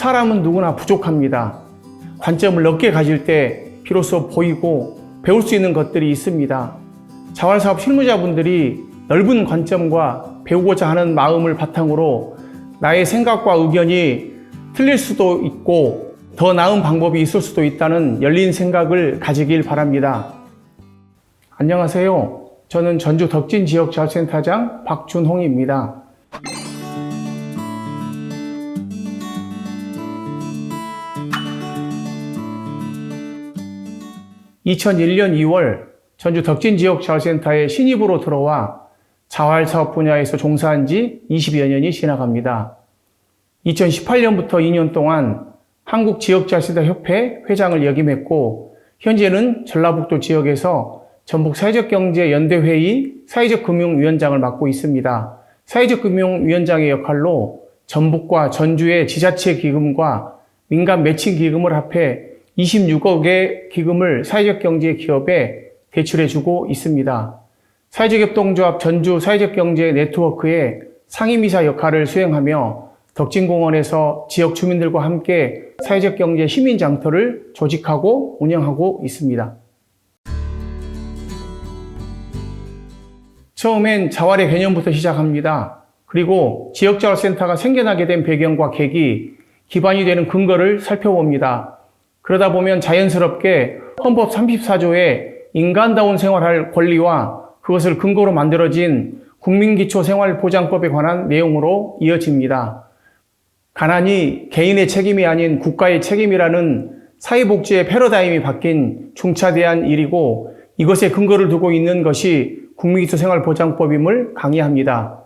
사람은 누구나 부족합니다. 관점을 넓게 가질 때 비로소 보이고 배울 수 있는 것들이 있습니다. 자활사업 실무자분들이 넓은 관점과 배우고자 하는 마음을 바탕으로 나의 생각과 의견이 틀릴 수도 있고 더 나은 방법이 있을 수도 있다는 열린 생각을 가지길 바랍니다. 안녕하세요. 저는 전주 덕진 지역자원센터장 박준홍입니다. 2001년 2월 전주 덕진 지역자원센터에 신입으로 들어와 자활 사업 분야에서 종사한 지 20여 년이 지나갑니다. 2018년부터 2년 동안 한국 지역자원센터 협회 회장을 역임했고 현재는 전라북도 지역에서 전북 사회적경제연대회의 사회적 금융위원장을 맡고 있습니다. 사회적 금융위원장의 역할로 전북과 전주의 지자체 기금과 민간 매칭 기금을 합해 26억의 기금을 사회적 경제 기업에 대출해주고 있습니다. 사회적 협동조합 전주 사회적 경제 네트워크의 상임이사 역할을 수행하며 덕진공원에서 지역 주민들과 함께 사회적 경제 시민 장터를 조직하고 운영하고 있습니다. 처음엔 자활의 개념부터 시작합니다. 그리고 지역자활센터가 생겨나게 된 배경과 계기, 기반이 되는 근거를 살펴봅니다. 그러다 보면 자연스럽게 헌법 34조의 인간다운 생활할 권리와 그것을 근거로 만들어진 국민기초생활보장법에 관한 내용으로 이어집니다. 가난이 개인의 책임이 아닌 국가의 책임이라는 사회복지의 패러다임이 바뀐 중차대한 일이고 이것에 근거를 두고 있는 것이 국민기초생활보장법임을 강의합니다.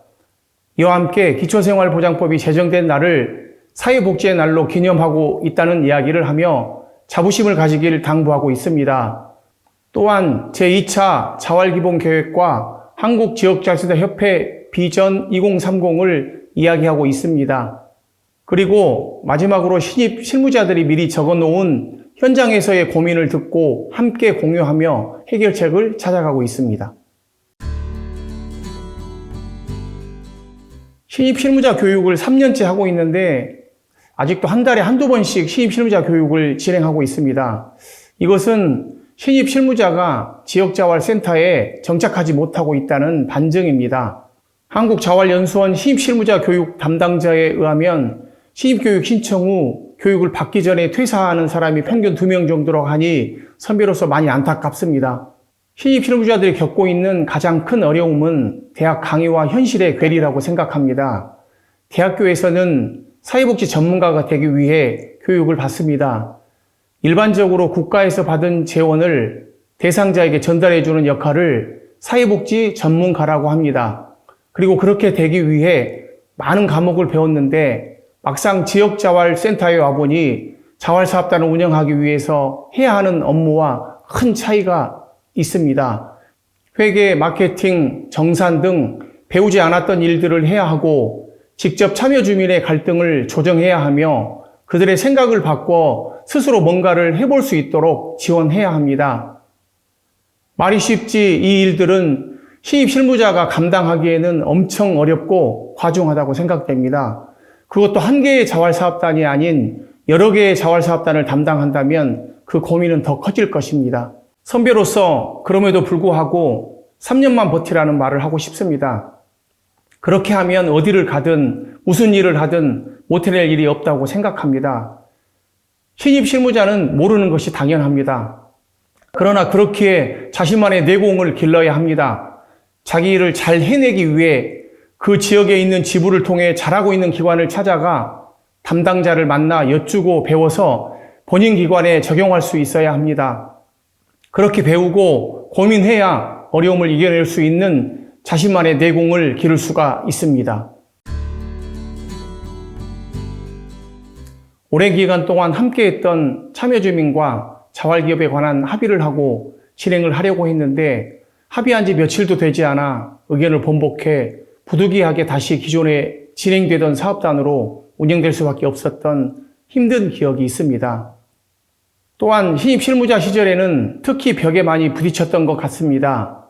이와 함께 기초생활보장법이 제정된 날을 사회복지의 날로 기념하고 있다는 이야기를 하며 자부심을 가지길 당부하고 있습니다. 또한 제2차 자활기본 계획과 한국지역자치대협회 비전 2030을 이야기하고 있습니다. 그리고 마지막으로 신입 실무자들이 미리 적어놓은 현장에서의 고민을 듣고 함께 공유하며 해결책을 찾아가고 있습니다. 신입 실무자 교육을 3년째 하고 있는데 아직도 한 달에 한두 번씩 신입 실무자 교육을 진행하고 있습니다. 이것은 신입 실무자가 지역자활센터에 정착하지 못하고 있다는 반증입니다. 한국자활연수원 신입 실무자 교육 담당자에 의하면 신입교육 신청 후 교육을 받기 전에 퇴사하는 사람이 평균 2명 정도로 하니 선배로서 많이 안타깝습니다. 신입 실무자들이 겪고 있는 가장 큰 어려움은 대학 강의와 현실의 괴리라고 생각합니다. 대학교에서는 사회복지 전문가가 되기 위해 교육을 받습니다. 일반적으로 국가에서 받은 재원을 대상자에게 전달해주는 역할을 사회복지 전문가라고 합니다. 그리고 그렇게 되기 위해 많은 과목을 배웠는데 막상 지역자활센터에 와보니 자활사업단을 운영하기 위해서 해야 하는 업무와 큰 차이가 있습니다. 회계, 마케팅, 정산 등 배우지 않았던 일들을 해야 하고 직접 참여 주민의 갈등을 조정해야 하며 그들의 생각을 바꿔 스스로 뭔가를 해볼 수 있도록 지원해야 합니다. 말이 쉽지 이 일들은 신입 실무자가 감당하기에는 엄청 어렵고 과중하다고 생각됩니다. 그것도 한 개의 자활사업단이 아닌 여러 개의 자활사업단을 담당한다면 그 고민은 더 커질 것입니다. 선배로서 그럼에도 불구하고 3년만 버티라는 말을 하고 싶습니다. 그렇게 하면 어디를 가든 무슨 일을 하든 못해낼 일이 없다고 생각합니다. 신입 실무자는 모르는 것이 당연합니다. 그러나 그렇기에 자신만의 내공을 길러야 합니다. 자기 일을 잘 해내기 위해 그 지역에 있는 지부를 통해 잘하고 있는 기관을 찾아가 담당자를 만나 여쭈고 배워서 본인 기관에 적용할 수 있어야 합니다. 그렇게 배우고 고민해야 어려움을 이겨낼 수 있는 자신만의 내공을 기를 수가 있습니다. 오랜 기간 동안 함께했던 참여주민과 자활기업에 관한 합의를 하고 진행을 하려고 했는데 합의한 지 며칠도 되지 않아 의견을 번복해 부득이하게 다시 기존에 진행되던 사업단으로 운영될 수밖에 없었던 힘든 기억이 있습니다. 또한 신입 실무자 시절에는 특히 벽에 많이 부딪혔던 것 같습니다.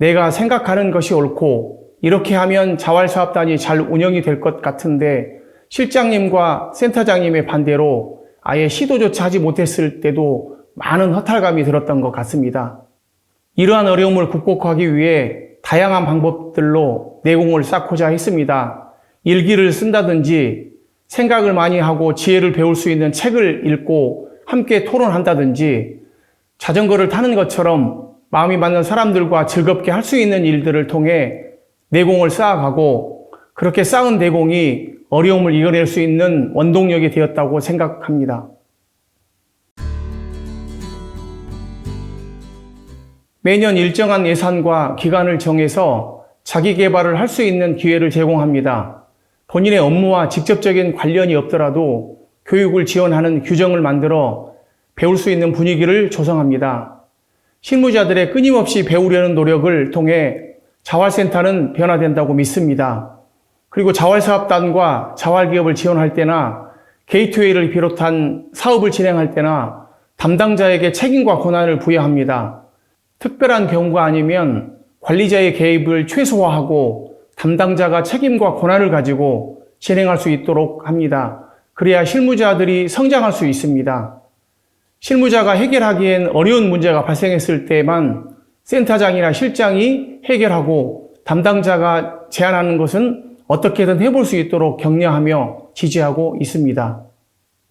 내가 생각하는 것이 옳고 이렇게 하면 자활사업단이 잘 운영이 될 것 같은데 실장님과 센터장님의 반대로 아예 시도조차 하지 못했을 때도 많은 허탈감이 들었던 것 같습니다. 이러한 어려움을 극복하기 위해 다양한 방법들로 내공을 쌓고자 했습니다. 일기를 쓴다든지 생각을 많이 하고 지혜를 배울 수 있는 책을 읽고 함께 토론한다든지 자전거를 타는 것처럼 마음이 맞는 사람들과 즐겁게 할 수 있는 일들을 통해 내공을 쌓아가고 그렇게 쌓은 내공이 어려움을 이겨낼 수 있는 원동력이 되었다고 생각합니다. 매년 일정한 예산과 기간을 정해서 자기 개발을 할 수 있는 기회를 제공합니다. 본인의 업무와 직접적인 관련이 없더라도 교육을 지원하는 규정을 만들어 배울 수 있는 분위기를 조성합니다. 실무자들의 끊임없이 배우려는 노력을 통해 자활센터는 변화된다고 믿습니다. 그리고 자활사업단과 자활기업을 지원할 때나 게이트웨이를 비롯한 사업을 진행할 때나 담당자에게 책임과 권한을 부여합니다. 특별한 경우가 아니면 관리자의 개입을 최소화하고 담당자가 책임과 권한을 가지고 진행할 수 있도록 합니다. 그래야 실무자들이 성장할 수 있습니다. 실무자가 해결하기엔 어려운 문제가 발생했을 때만 센터장이나 실장이 해결하고 담당자가 제안하는 것은 어떻게든 해볼 수 있도록 격려하며 지지하고 있습니다.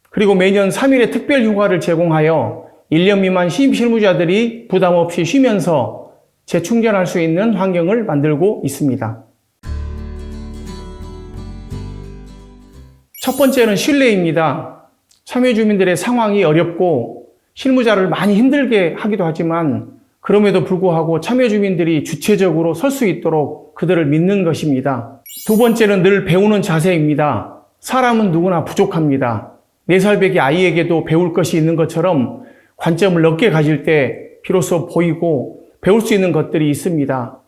그리고 매년 3일의 특별 휴가를 제공하여 1년 미만 신입 실무자들이 부담 없이 쉬면서 재충전할 수 있는 환경을 만들고 있습니다. 첫 번째는 신뢰입니다. 참여 주민들의 상황이 어렵고 실무자를 많이 힘들게 하기도 하지만 그럼에도 불구하고 참여 주민들이 주체적으로 설 수 있도록 그들을 믿는 것입니다. 두 번째는 늘 배우는 자세입니다. 사람은 누구나 부족합니다. 4살배기 아이에게도 배울 것이 있는 것처럼 관점을 넓게 가질 때 비로소 보이고 배울 수 있는 것들이 있습니다.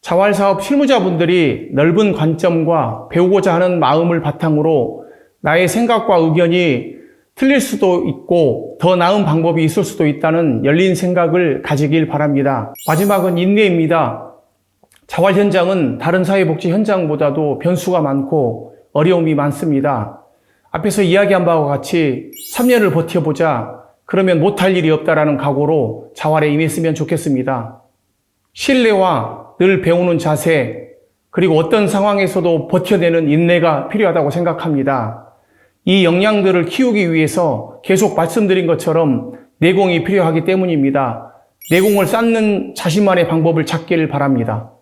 자활사업 실무자분들이 넓은 관점과 배우고자 하는 마음을 바탕으로 나의 생각과 의견이 틀릴 수도 있고 더 나은 방법이 있을 수도 있다는 열린 생각을 가지길 바랍니다. 마지막은 인내입니다. 자활 현장은 다른 사회복지 현장보다도 변수가 많고 어려움이 많습니다. 앞에서 이야기한 바와 같이 3년을 버텨보자 그러면 못할 일이 없다라는 각오로 자활에 임했으면 좋겠습니다. 신뢰와 늘 배우는 자세, 그리고 어떤 상황에서도 버텨내는 인내가 필요하다고 생각합니다. 이 역량들을 키우기 위해서 계속 말씀드린 것처럼 내공이 필요하기 때문입니다. 내공을 쌓는 자신만의 방법을 찾기를 바랍니다.